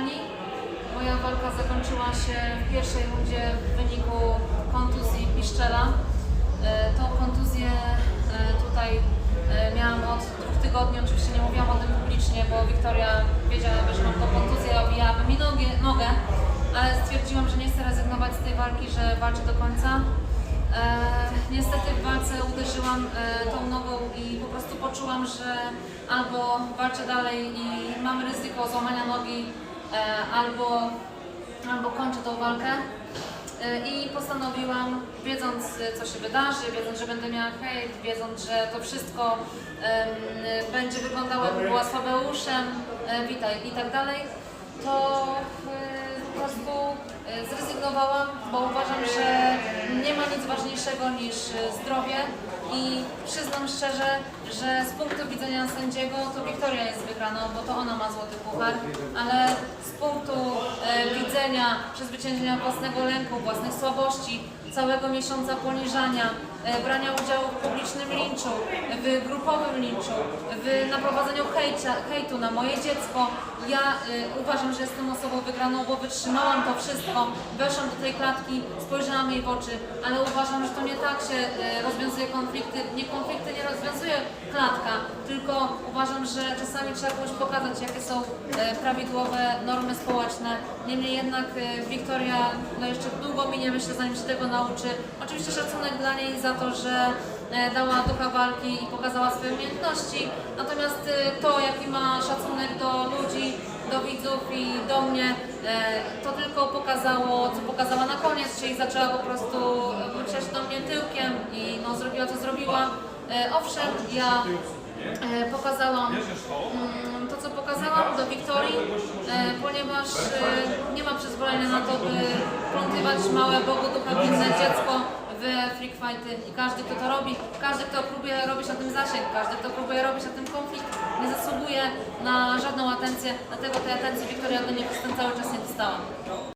kochani, moja walka zakończyła się w pierwszej rundzie w wyniku kontuzji piszczela. E, Tą kontuzję e, tutaj e, miałam od dwóch tygodni, oczywiście nie mówiłam o tym publicznie, bo Wiktoria wiedziałaby, że mam tą kontuzję, obijałaby mi nogę, nogę, ale stwierdziłam, że nie chcę rezygnować z tej walki, że walczę do końca. E, niestety w walce uderzyłam e, tą nogą i po prostu poczułam, że albo walczę dalej i mam ryzyko złamania nogi, albo, albo kończę tą walkę. E, I postanowiłam, wiedząc e, co się wydarzy, wiedząc, że będę miała hejt, wiedząc, że to wszystko będzie wyglądało jakby była słabeuszem, e, witaj i tak dalej, to e, po prostu e, zrezygnowałam, bo uważam, że nie ma nic ważniejszego niż e, zdrowie i przyznam szczerze, że z punktu widzenia sędziego to Wiktoria jest wygraną, bo to ona ma złoty puchar, ale z punktu e, widzenia przezwyciężenia własnego lęku, własnych słabości, całego miesiąca poniżania, e, brania udziału w publicznym linczu, w grupowym linczu, w naprowadzeniu hejcia, hejtu na moje dziecko. Ja e, uważam, że jestem osobą wygraną, bo wytrzymałam to wszystko, weszłam do tej klatki, spojrzałam jej w oczy, ale uważam, że to nie tak się e, rozwiązuje konflikty. Nie konflikty nie rozwiązuje klatka, tylko uważam, że czasami trzeba komuś pokazać, jakie są e, prawidłowe normy społeczne. Niemniej jednak e, Wiktoria, no jeszcze długo minie, myślę, zanim się tego nauczy. Oczywiście szacunek dla niej za to, że e, dała ducha walki i pokazała swoje umiejętności. Natomiast e, to, jaki ma szacunek do ludzi, do widzów i do mnie, e, to tylko pokazało, co pokazała na koniec, czyli zaczęła po prostu wrócić do mnie tyłkiem i no, zrobiła co zrobiła. E, Owszem, ja pokazałam Wiktorii, e, ponieważ e, nie ma przyzwolenia na to, by plątywać małe Bogu duchowinne dziecko w freak i każdy, kto to robi, każdy, kto próbuje robić na tym zasięg, każdy, kto próbuje robić na tym konflikt, nie zasługuje na żadną atencję, dlatego tej atencji Wiktoria do niej przez ten cały czas nie dostała.